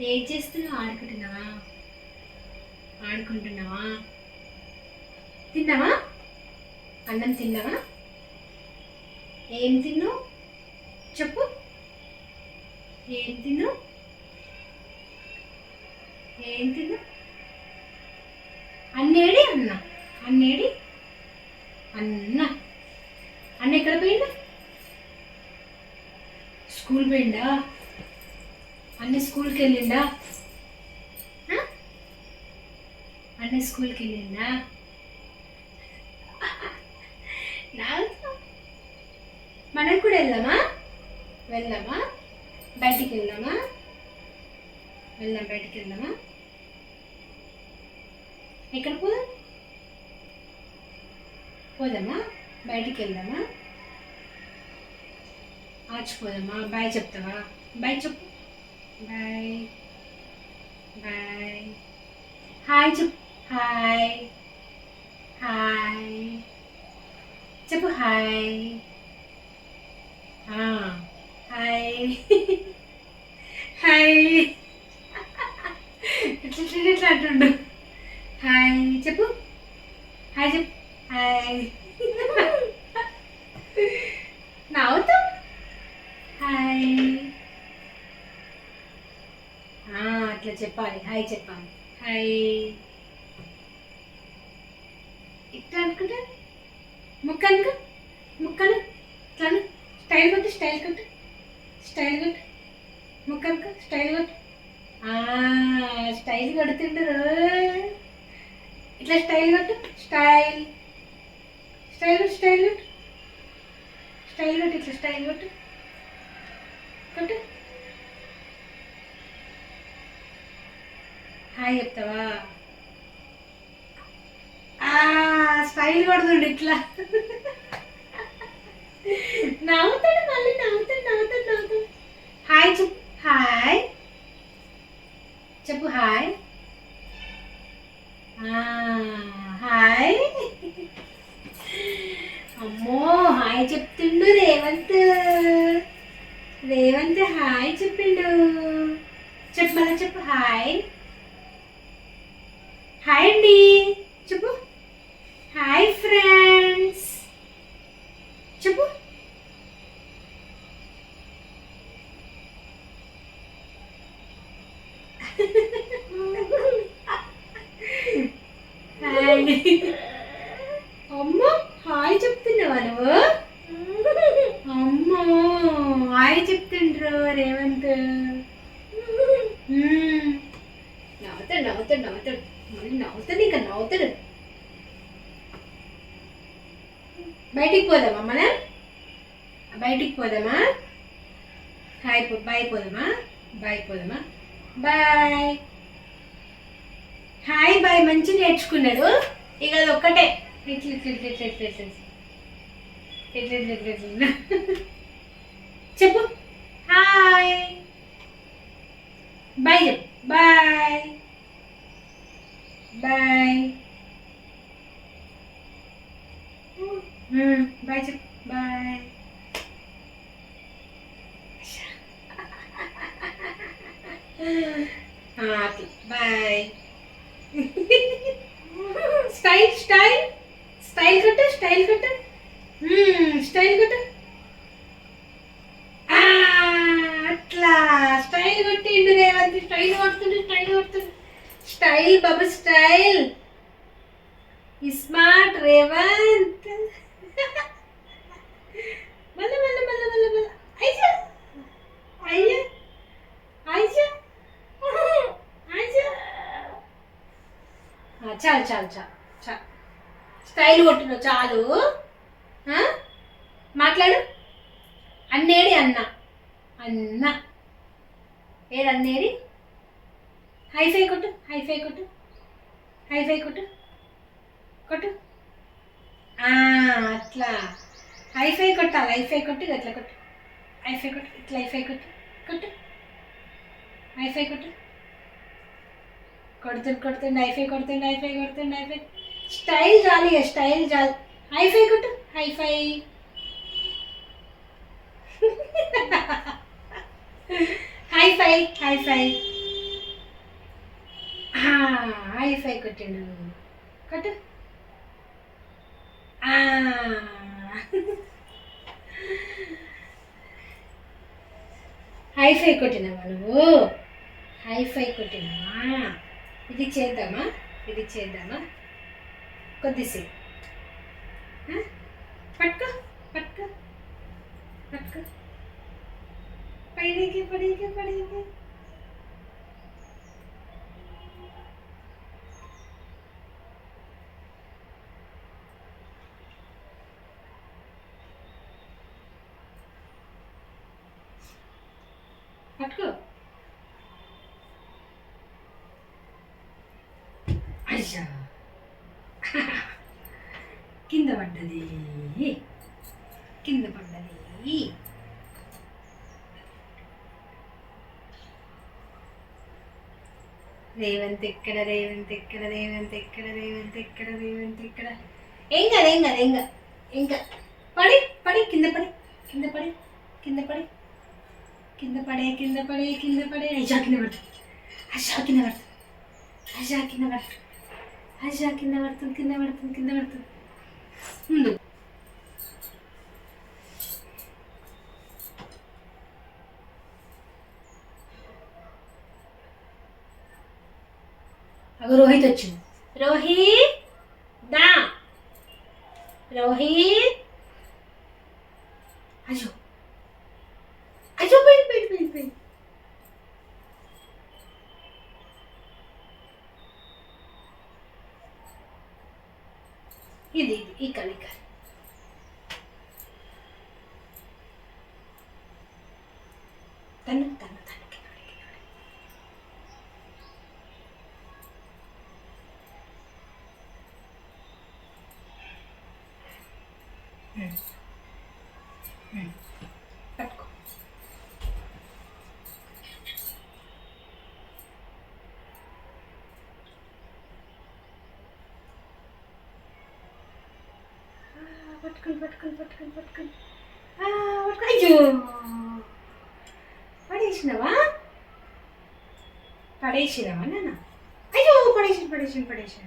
ఏం చేస్తున్నావు? ఆడుకుంటున్నావా? ఆడుకుంటున్నావా? తిన్నావా? అన్నం తిన్నావా? ఏం తిన్నావు? చెప్పు. ఏం తిన్నావు? ఏం తిన్నావు? అన్నేడి అన్న. అన్నేడి? అన్న. అన్న ఎక్కడ పోయిందా స్కూల్ పోయిందా అన్న స్కూల్కి వెళ్ళిందా? అన్న స్కూల్కి వెళ్ళిందా మనం కూడా వెళ్దామా? వెళ్దామా? బయటికి వెళ్దామా వెళ్దాం బయటికి వెళ్దామా ఎక్కడ పోదాం? పోదామా? బయటికి వెళ్దామా ఆచిపోదామా బాయ్ చెప్తావా? బాయ్ చెప్పు. బాయ్ బాయ్ హాయ్ చెప్పు హాయ్ హాయ్ చెప్పు హాయ్ ఆ, హాయ్ హాయ్ ఇట్లా ఇట్లా ఇట్లా అంటుండు హాయ్ చెప్పు హాయ్ చెప్పు హాయ్ నవ్వుతూ హాయ్ ఆ, అట్లా చెప్పాలి హాయ్ చెప్పాలి హాయ్ ఇట్లా అనుకుంటే? ముక్క అనుకో ముక్కను ఇట్లా స్టైల్ కొట్టు స్టైల్ కొట్టు. స్టైల్ కొట్టు. ముక్క అనుకో స్టైల్ కొట్టు. ఆ, స్టైల్ కొడుతుండ్రు ఇట్లా స్టైల్ కొట్టు. స్టైల్. స్టైల్ కొట్టు స్టైల్ కొట్టు. స్టైల్ కొట్టు ఇట్లా స్టైల్ కొట్టు. కొట్టు. హాయ్ చెప్తావా? ఆ, స్టైల్ పడుతుంది ఇట్లా. నవ్వుతాడు మళ్ళీ నవ్వుతాడు నవ్వుతాడు నవ్వుతాడు. హాయ్ చెప్పు. హాయ్ చెప్పు హాయ్ హాయ్ అమ్మో హాయ్ చెప్తుండు రేవంత్. రేవంత్ హాయ్ చెప్పిండు. చెప్పు మళ్ళీ చెప్పు హాయ్ హాయ్ అండి. చెప్పు. హాయ్ ఫ్రెండ్స్ చెప్పు హాయ్ మనం బయటికి పోదామా? హాయ్ బాయ్ పోదామా బాయ్. పోదామా బాయ్ హాయ్ బాయ్ మంచి నేర్చుకున్నాడు. ఇక అది ఒక్కటే. చెప్పు. Hi. Bye bye. Bye. Bye చెప్పు బాయ్ అట్లా బాయ్ స్టైల్ స్టైల్ స్టైల్ కొట్టు స్టైల్ కొట్టు స్టైల్ కొట్టు అట్లా. స్టైల్ కొట్టిండు రేవంత్ స్టైల్ కొడుతుండు స్టైల్ కొడుతుండు. స్టైల్ బాబు స్టైల్ స్మార్ట్ రేవంత్ మళ్ళీ మళ్ళీ మళ్ళీ మళ్ళీ మళ్ళీ అయ్యా అయ్యా అయ్యా అయ్యా ఆ, చాలు చాలు చాలు చాలు. స్టైల్ కొట్టినావు చాలు. మాట్లాడు. అన్నేడి అన్న. అన్న. ఏడు అన్నేడి? హైఫై కొట్టు హైఫై కొట్టు. హైఫై కొట్టు. కొట్టు. అట్లా. హైఫై కొట్టాలి హైఫై కొట్టు ఇది అట్లా కొట్టు. హైఫై కొట్టు ఇట్లా హైఫై కొట్టు. కొట్టు. హైఫై కొట్టు. కొడుతుండు కొడుతుండు హైఫై కొడుతుండు hi-fi కొడుతుండు hi fi style jolly style చాలు హైఫై కొట్టు hi fi. Hi fi hi fi. Hi fi కొట్టిండు. కొట్టు. హైఫై కొట్టినావా నువ్వు? హైఫై కొట్టినావా? ఇది చేద్దామా? ఇది చేద్దామా? కొద్దిసేపు. పట్టుకో పట్టుకో పట్టుకో. పైకి పడికి పడికి పట్టుకో. అయ్యా కింద పడ్డది. కింద పడ్డది. రేవంత్ ఎక్కడ రేవంత్ ఎక్కడ రేవంత్ ఎక్కడ రేవంత్ ఎక్కడ రేవంత్ ఎక్కడ. ఏం కాదు ఏం కాదు ఏం కాదు ఏం పడి పడి కింద పడి కింద పడి కింద పడి. కింద పడే కింద పడే కింద పడే. అయ్యా కింద పడుతుంది. అయ్యా కింద పడుతుంది. అయ్యా కింద పడుతుంది. అయ్యా కింద పడుతుంది కింద పడుతుంది కింద పడుతుంది. ముందు అగో రోహిత్ వచ్చింది. రోహిత్ దా. రోహిత్. పోయి పోయి పోయి ఇది ఇది ఈ కలి కలి తను తను తను కింద కింద పట్టుకో ఆ, పట్టుకొని పట్టుకొని. పట్టుకొని పట్టుకొని. అయ్యో! పడేసినవా? పడేసినవా నాన్న? అయ్యో! పడేసి పడేసి పడేసి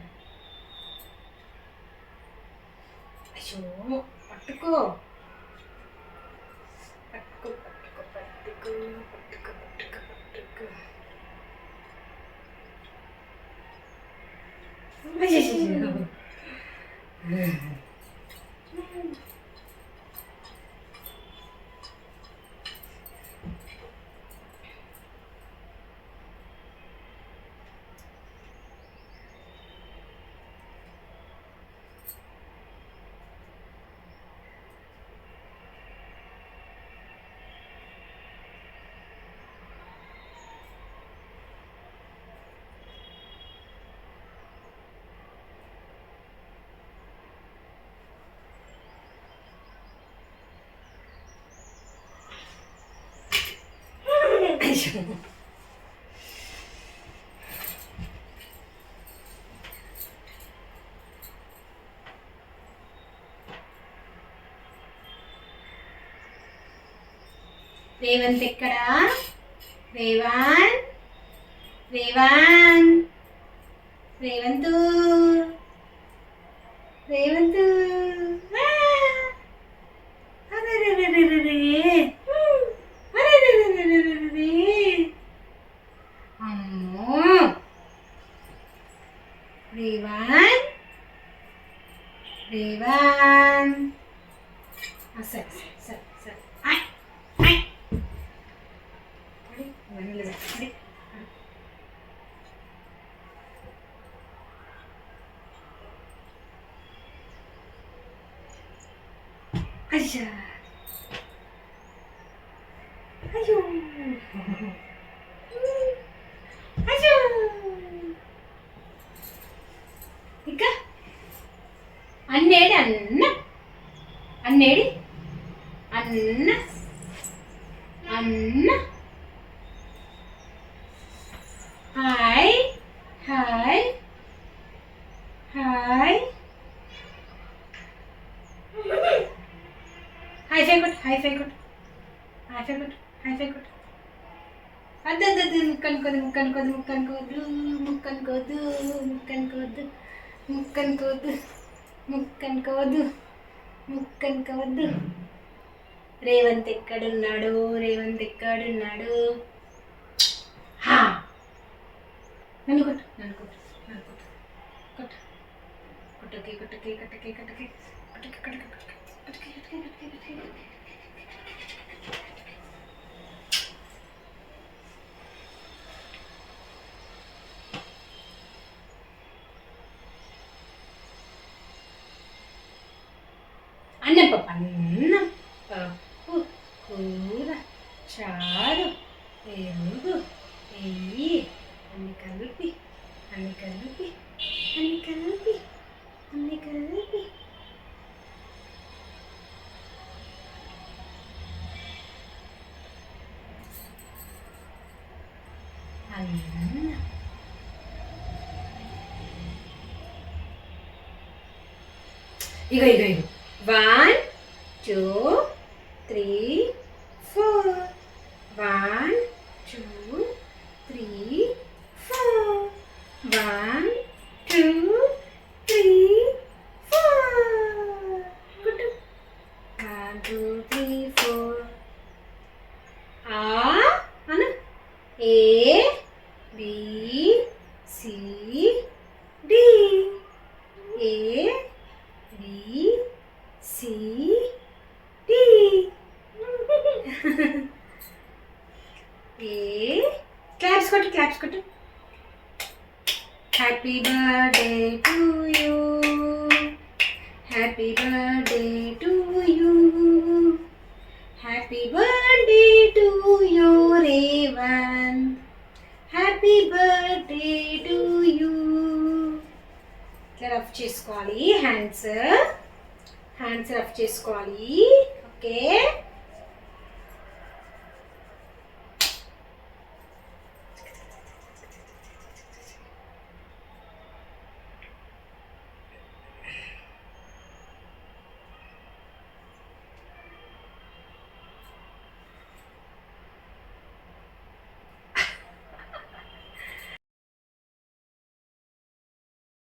అయ్యో! పట్టుకో పట్టుకో పట్టుకో పట్టుకో పట్టుకో పట్టుకో పట్టుకో అయ్యయ్యయ్యో. అయ్యో. రేవంత్ ఎక్కడా రేవాన్ రేవాన్ రేవంతు రేవంతు ఆ! అరెరెరెరెరెరే. అరెరెరెరెరెరే. అమ్మో రేవాన్ రేవాన్ ఆ, సరే సరే సరే సరే ఆయ్, ఆయ్. పడి, ఇవన్నీ లేదు. పడి, పడి. అయ్యా అయ్యో అయ్యో ఇంకా? అన్నేడి అన్న. అన్నేడి? అన్న. అన్న. Hi. Hi. Hi. Hi fi కొట్టు హై ఫై కొట్టు హై ఫై కొట్టు హై ఫై కొట్టు అద్దద్దు ముక్కనుకోదు ముక్కనుకోదు ముక్కను ముక్కనుకోదు ముక్కనుకోదు ముక్కనుకోదు. ముక్కనుకోవద్దు ముక్కనుకోవద్దు ముక్కనుకోవద్దు రేవంత్ ఎక్కడున్నాడు రేవంత్ ఎక్కడున్నాడు హా నన్ను కొట్టు నన్ను కొట్టు నన్ను కొట్టు కొట్టు కొట్టకి కొట్టకి కొట్టకి కొట్టకి కొట్టకి కొట్టకి కొట్టకి కొట్టకి కొట్టకి కొట్టకి కొట్టకి Anda papá, papu, cura, charo, elvo, y, anda calupi, anda calupi, anda calupi, anda calupi. Igor, Igor, Igor. One two three four one two three four one two three four good one two three four ఆ అన ఏ Happy birthday to you. Happy birthday to you. Happy birthday to you, Raven. Happy birthday to you ఇట్లా rough చేసుకోవాలి hands hands rough చేసుకోవాలి okay